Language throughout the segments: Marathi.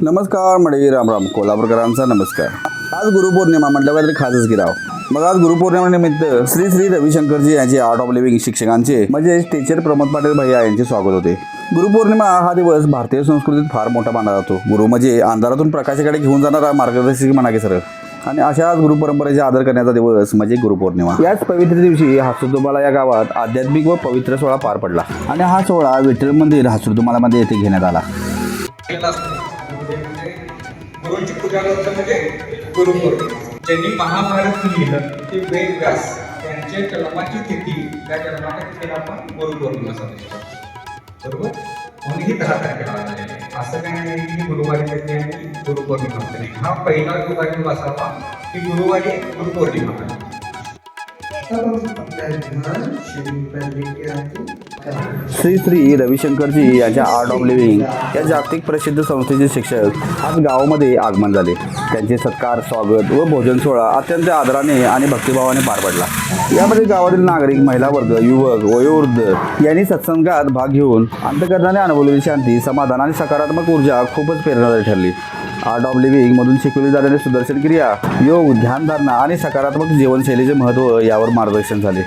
नमस्कार मडे रामराम कोल्हापूरकरांचा नमस्कार. आज गुरुपौर्णिमा म्हटलं काहीतरी खासच गिराव मग आज गुरुपौर्णिमेनिमित्त श्री श्री रविशंकरजी यांचे आर्ट ऑफ लिव्हिंग शिक्षकांचे म्हणजे टीचर प्रमोद पाटील भैया यांचे स्वागत होते. गुरुपौर्णिमा हा दिवस भारतीय संस्कृतीत फार मोठा मानला जातो. गुरु म्हणजे अंधारातून प्रकाशाकडे घेऊन जाणारा मार्गदर्शक म्हणा की सर आणि अशाच गुरुपरंपरेचा आदर करण्याचा दिवस म्हणजे गुरुपौर्णिमा. याच पवित्र दिवशी हासुदुमाला या गावात आध्यात्मिक व पवित्र सोहळा पार पडला. आणि हा सोहळा विठ्ठल मंदिर हासुदुमालामध्ये येथे घेण्यात आला. गुरुंची पूजा करतो म्हणजे गुरुपौर्णिमा ज्यांनी महाभारत लिहिलं ते वेद व्यास त्यांचे जन्माची तिथी त्या जन्माच्या तिथीला आपण गुरुपौर्णिमा साजरी करतो बरोबर? म्हणून ही दहा तारखेला आलेली आहे असं काही नाही की गुरुवारी येते आणि गुरुपौर्णिमा असते नाही. हा पहिला गुरुवारी असावा की गुरुवारी गुरुपौर्णिमा आहे. श्री श्री रविशंकरजी यांच्या आर्ट ऑफ लिव्हिंग या जागतिक प्रसिद्ध संस्थेचे शिक्षक आज गावामध्ये आगमन झाले. त्यांचे सत्कार स्वागत व भोजन सोहळा अत्यंत आदराने आणि भक्तिभावाने पार पडला. यामध्ये गावातील नागरिक महिला वर्ग युवक वयोवृद्ध यांनी सत्संगात भाग घेऊन अंतकरणाने अनुभवलेली शांती समाधान आणि सकारात्मक ऊर्जा खूपच प्रेरणादायी ठरली. आर्ट ऑफ लिव्हिंग मधून शिकवली जाणारी सुदर्शन क्रिया योग ध्यानधारणा आणि सकारात्मक जीवनशैलीचे महत्त्व यावर मार्गदर्शन झाले.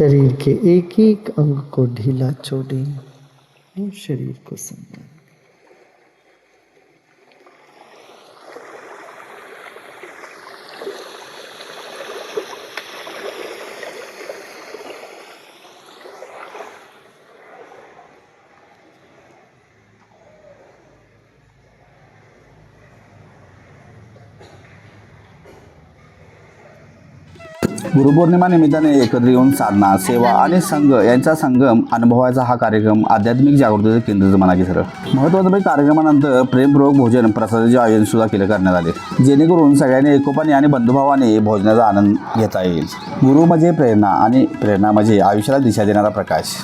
शरीर के एक एक अंग को ढीला छोड़ें और शरीर को संभाल गुरुपौर्णिमा निमित्ताने एकत्र येऊन साधना सेवा आणि संघ यांचा संगम अनुभवायचा हा कार्यक्रम आध्यात्मिक जागृतीचे केंद्र म्हणा की सर महत्वाचं म्हणजे कार्यक्रमानंतर प्रेमपूर्वक भोजन प्रसादाचे आयोजन सुद्धा केलं करण्यात आले. जेणेकरून सगळ्यांनी एकोपाने आणि बंधुभावाने भोजनाचा आनंद घेता येईल. गुरु म्हणजे प्रेरणा आणि प्रेरणा म्हणजे आयुष्याला दिशा देणारा प्रकाश.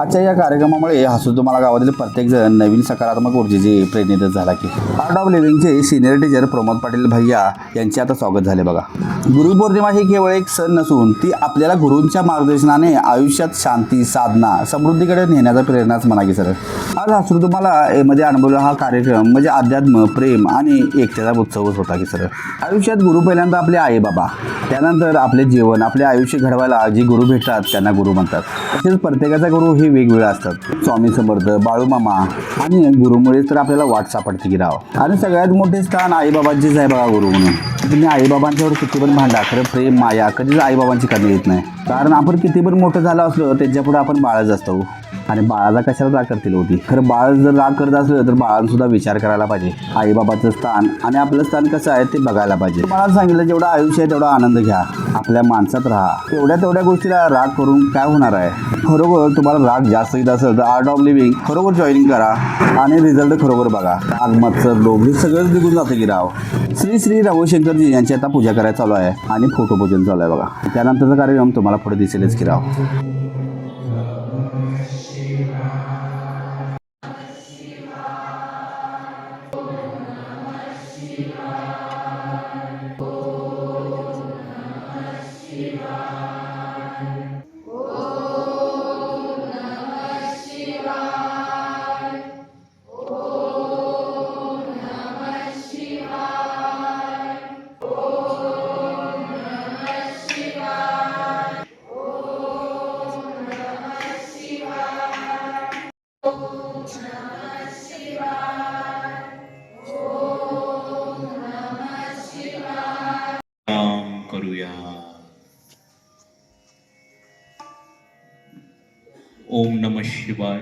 आजच्या या कार्यक्रमामुळे हसू तुम्हाला गावातील प्रत्येकजण नवीन सकारात्मक ऊर्जेचे प्रेरणित झाला की. आर्ट ऑफ लिव्हिंगचे सिनियर टीचर प्रमोद पाटील भैया यांचे आता स्वागत झाले बघा. गुरुपौर्णिमा ही केवळ एक सण नसून ती आपल्याला गुरूंच्या मार्गदर्शनाने आयुष्यात शांती साधना समृद्धीकडे नेण्याचा प्रेरणाच म्हणा की सर. आज हसू तुम्हाला मध्ये अनुभवला हा कार्यक्रम म्हणजे अध्यात्म प्रेम आणि एकतेचा उत्सवच होता की सर. आयुष्यात गुरु पहिल्यांदा आपले आई बाबा त्यानंतर आपले जीवन आपले आयुष्य घडवायला जे गुरु भेटतात त्यांना गुरु म्हणतात. तसेच प्रत्येकाचा गुरु हे वेगवेगळे असतात. स्वामी समर्थ बाळूमामा आणि गुरुमुळे तर आपल्याला वाट सापडते की राव. आणि सगळ्यात मोठे स्थान आईबाबांचेच आहे बघा गुरु म्हणून. तुम्ही आईबाबांच्यावर किती पण भांडा खरं प्रेम माया कधीच आईबाबांची कधी येत नाही. कारण आपण किती पण मोठं झालं असलो त्यांच्यापुढे आपण बाळच असतो. आणि बाळाला कशाला राग करतील होती खरं बाळ जर राग करत असलं तर बाळानं सुद्धा विचार करायला पाहिजे. आईबाबाचं स्थान आणि आपलं स्थान कसं आहे ते बघायला पाहिजे. मला सांगितलं जेवढं आयुष्य आहे तेवढा आनंद घ्या. आपल्या माणसात राहा. तेवढ्या तेवढ्या गोष्टीला राग करून काय होणार आहे? खरोखर तुम्हाला राग जास्त येत असेल तर आर्ट ऑफ लिव्हिंग खरोखर जॉईन करा आणि रिझल्ट खरोखर बघा. आग मत्सर लोभ हे सगळंच निघून जातं की राव. श्री श्री रविशंकरजी यांची आता पूजा करायला चालू आहे आणि फोटो पूजन चालू आहे बघा. त्यानंतरचा कार्यक्रम तुम्हाला पुढे दिसेलच की राव. ओम नम शिवाय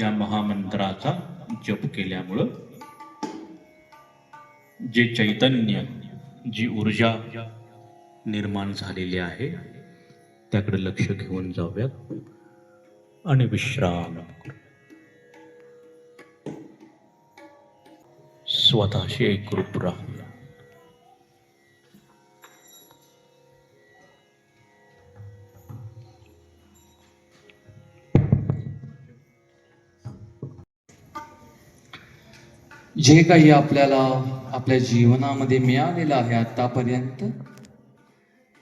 या महामंत्राचा जप केल्यामुळं जे चैतन्य जी ऊर्जा निर्माण झालेली आहे त्याकडे लक्ष घेऊन जाऊयात आणि विश्राम स्वतःशी एकरूप राहा. जे काही आपल्याला आपल्या जीवनामध्ये मिळालेलं आहे आतापर्यंत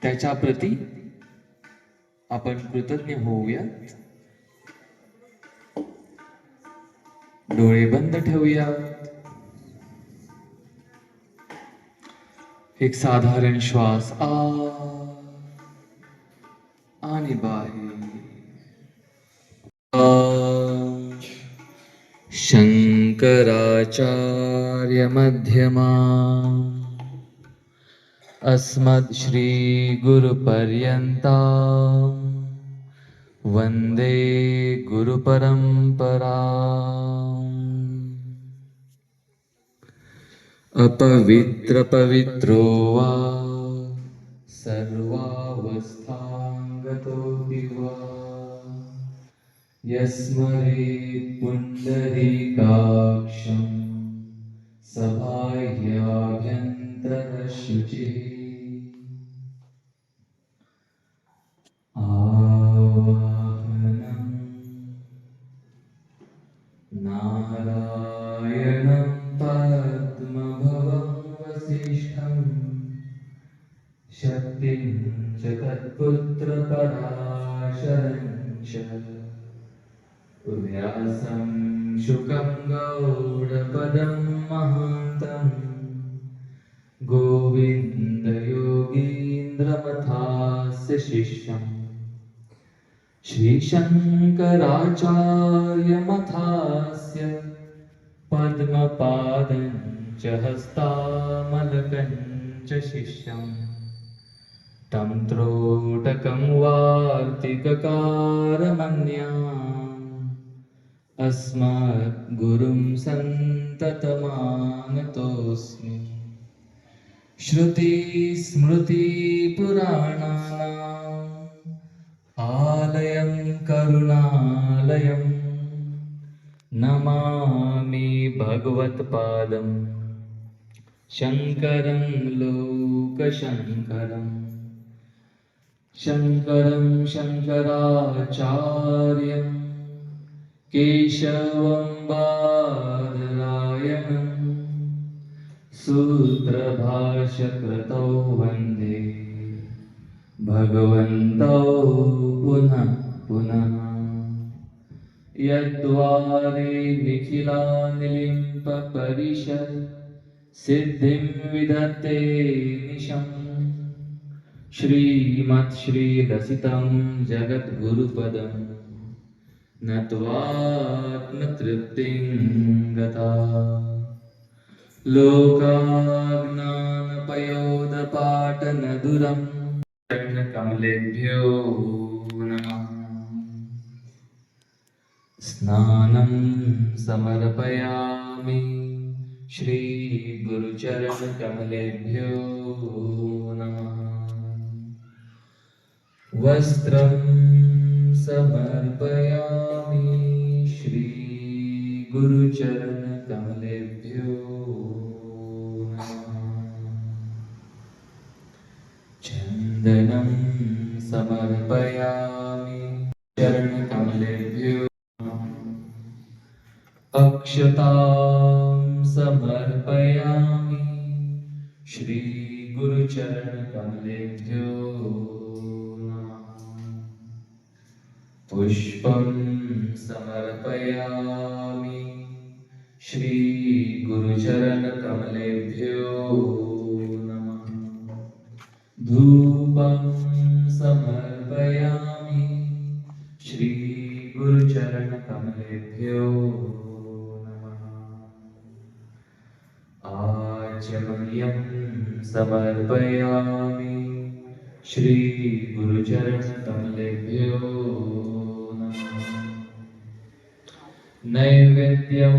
त्याच्या प्रती आपण कृतज्ञ होऊयात. डोळे बंद ठेवूयात. एक साधारण श्वास आ आणि बाहेर. शङ्कराचार्यमध्यमा अस्मत् श्रीगुरुपर्यन्ता वन्दे गुरुपरम्परा अपवित्रपवित्रो वा सर्वावस्थाङ्गतोऽपि वा यस्मरे पुण्डरीका पुण्डरीकाक्षं सबाह्याभ्यन्तरशुचिः आवाहनम् नारायणं पद्मभवं वसिष्ठं शक्तिं च तत्पुत्रपराशरं च। व्यासम् शुकं गौडपदं महान्तम् गोविन्दयोगीन्द्रमथास्य शिष्यम् श्रीशङ्कराचार्यमथास्य पद्मपादं च हस्तामलकं च शिष्यम् तं त्रोटकं वार्तिककारमन्याम् अस्मद्गुरुं सन्ततमानतोऽस्मि। श्रुतिस्मृतिपुराणानाम् आलयं करुणालयं नमामि भगवत्पादम् शङ्करं लोकशङ्करम् शङ्करं शङ्कराचार्यं केशवं बादरायणं। सूत्रभाष्यकृतौ वन्दे। भगवन्तौ पुनः पुनः। यद्वारे निखिलानिलिम्पपरिषत् सिद्धिं विदते निशम्। श्रीमत्श्रीरसितं जगद्गुरुपदं नत्वात्मतृप्तिं गता लोकाज्ञानपयोदपाटनदुरं कमलेभ्यो नमः। स्नानं समर्पयामि श्रीगुरुचरणकमलेभ्यो नमः। वस्त्रं समर्पयामि श्रीगुरुचरणकमलेभ्यो चन्दनं समर्पयामि चरणकमलेभ्यो अक्षतां समर्पयामि श्रीगुरुचरणकमलेभ्यो पुष्पं समर्पयामि श्रीगुरुचरणकमलेभ्यो नमः। धूपं समर्पयामि श्रीगुरुचरणकमलेभ्यो नमः। आचमनीयं समर्पयामि श्रीगुरुचरणकमलेभ्यो नैवेद्यं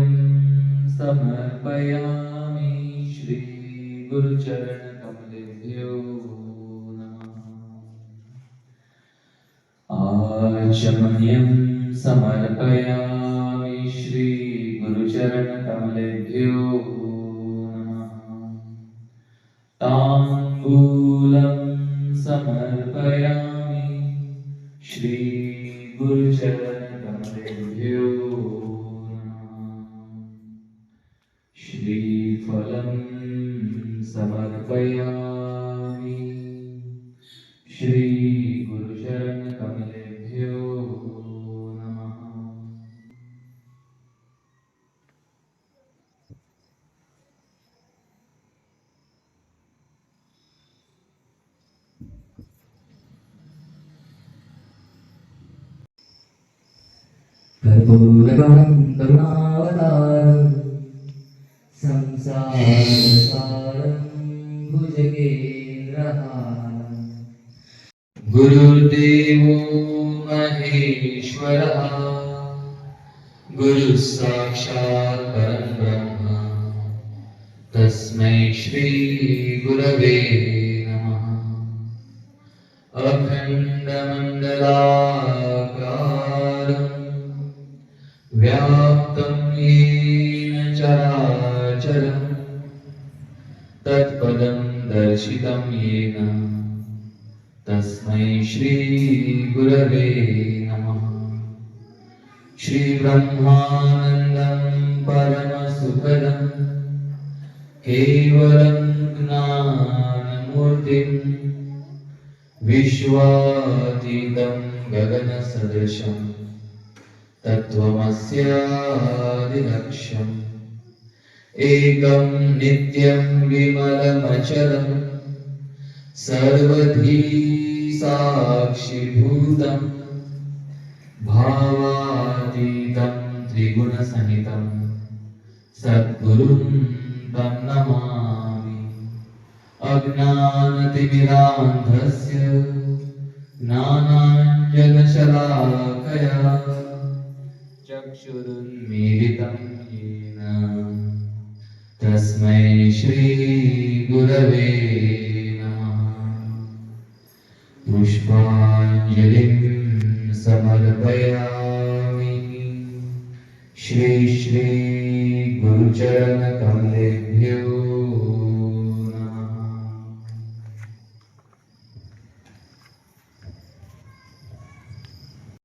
समर्पयामि श्री गुरुचरणकमलेभ्यो नमः। आचमनीयं समर्पयामि श्रीगुरुचरणकमलेभ्यो श्रीफलं समर्पयामि। श्रीगुरुचरणकमलेभ्यो नमः। कर्पूरगमनं करुणावतारं महेश्वरः गुरु साक्षात् परं ब्रह्म। तस्मै श्रीगुरवे नमः। अखण्डमण्डलाकारम् व्याप्तं येन चराचरम् तत्पदं दर्शितं येन। तस्मै श्रीगुरवे गुरवे श्रीब्रह्मानन्दं परमसुखदं केवलं ज्ञानमूर्तिं विश्वातीतं गगनसदृशं तत्त्वमस्यादिलक्ष्यम् एकं नित्यं विमलमचलम् सर्वधी साक्षिभूतं भावा त्रिगुणसहितं सद्गुरुं तं नमामि। अज्ञानतिमिरान्धस्य ज्ञानाञ्जनशलाकया चक्षुरुन्मीलितं येन। तस्मै श्रीगुरवे नमः। पुष्पाञ्जलि श्री श्री गुरुचरणकमलेभ्यो